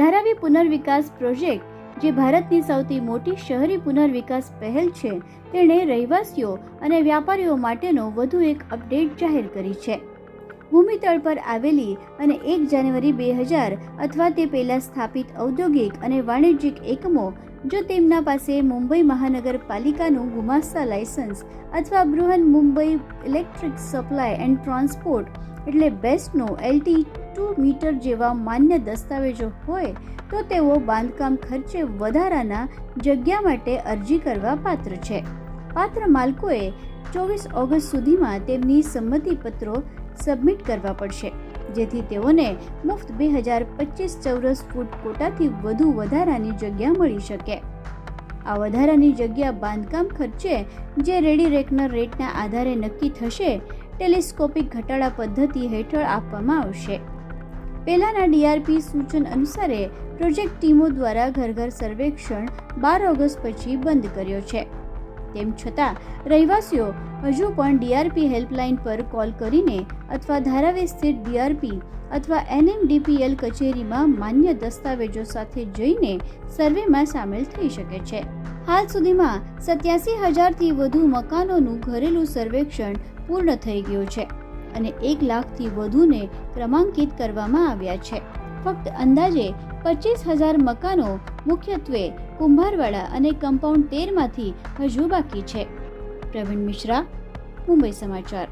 Dharavi પુનર્વિકાસ project, જે ભારતની સૌથી મોટી શહેરી પુનર્વિકાસ પહેલ છે, તેણે રહેવાસીઓ અને વ્યાપારીઓ માટેનો વધુ એક અપડેટ જાહેર કરી છે. ભૂમિતળ પર આવેલી અને એક જાન્યુઆરી બે હજાર અથવા તે પહેલાં સ્થાપિત ઔદ્યોગિક અને વાણિજ્યિક એકમો, જો તેમના પાસે મુંબઈ મહાનગરપાલિકાનું ગુમાસ્તા લાયસન્સ અથવા Brihan Mumbai electric supply and transport, એટલે બેસ્ટનો એલટી ટુ મીટર જેવા માન્ય દસ્તાવેજો હોય તો તેઓ બાંધકામ ખર્ચે વધારાના જગ્યા માટે અરજી કરવા પાત્ર છે. પાત્ર માલકોએ ચોવીસ ઓગસ્ટ સુધીમાં તેમની સંમતિપત્રો સબમિટ કરવા પડશે, જેથી તેઓને મુફ્ત બે હજાર પચીસ ચોરસ ફૂટ કોટાથી વધુ વધારાની જગ્યા મળી શકે. આ વધારાની જગ્યા બાંધકામ ખર્ચે જે રેડી રેકનર રેટના આધારે નક્કી થશે, ટેલિસ્કોપિક ઘટાડા પદ્ધતિ હેઠળ આપવામાં આવશે. પહેલાના ડીઆરપી સૂચન અનુસારે પ્રોજેક્ટ ટીમો દ્વારા ઘર ઘર સર્વેક્ષણ બાર ઓગસ્ટ પછી બંધ કર્યો છે. તેમ છતાં, રહેવાસીઓ હજુ પણ ડીઆરપી હેલ્પલાઇન પર કોલ કરીને અથવા ધારાવી સ્થિત ડીઆરપી અથવા એનએમડીપીએલ કચેરીમાં માન્ય દસ્તાવેજો સાથે જઈને સર્વેમાં સામેલ થઈ શકે છે. હાલ સુધીમાં સત્યાસી હજારથી વધુ મકાનોનું ઘરેલું સર્વેક્ષણ પૂર્ણ થઈ ગયું છે. અને એક લાખથી વધુને ક્રમાંકિત કરવામાં આવ્યા છે. ફક્ત અંદાજે પચીસ હજાર મકાનો મુખ્યત્વે કુંભારવાડા અને કમ્પાઉન્ડ તેરમાંથી હજુ બાકી છે. પ્રવીણ મિશ્રા, મુંબઈ સમાચાર.